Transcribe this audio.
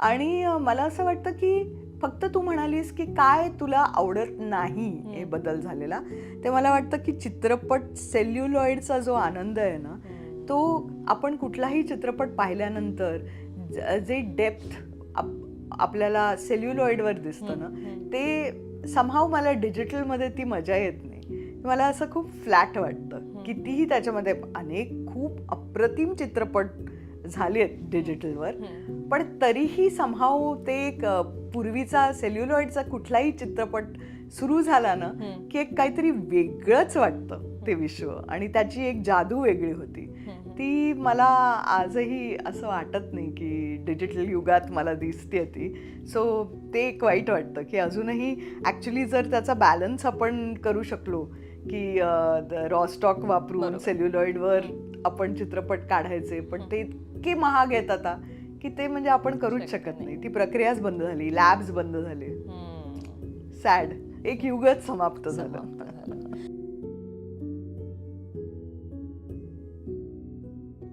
आणि मला असं वाटतं की फक्त तू म्हणालीस की काय तुला आवडत नाही हे बदल झालेला ते मला वाटतं की चित्रपट सेल्युलॉइडचा जो आनंद आहे ना तो आपण कुठलाही चित्रपट पाहिल्यानंतर ज- डेप्थ आपल्याला सेल्युलॉइडवर दिसतं ना ते समहाव मला डिजिटलमध्ये ती मजा येत नाही. मला असं खूप फ्लॅट वाटतं. कितीही त्याच्यामध्ये अनेक खूप अप्रतिम चित्रपट झाले आहेत डिजिटलवर. पण तरीही समहाव ते एक पूर्वीचा सेल्युलॉइडचा कुठलाही चित्रपट सुरू झाला ना की एक काहीतरी वेगळंच वाटतं ते विश्व. आणि त्याची एक जादू वेगळी होती. ती मला आजही असं वाटत नाही की डिजिटल युगात मला दिसते ती. सो ते एक वाईट वाटतं की अजूनही ॲक्च्युली जर त्याचा बॅलन्स आपण करू शकलो की रॉ स्टॉक वापरून सेल्युलॉइडवर आपण चित्रपट काढायचे पण ते इतके महाग आहेत आता की ते म्हणजे आपण करूच शकत नाही. ती प्रक्रियाच बंद झाली लॅब्स बंद झाले. सॅड एक युगच समाप्त झालं.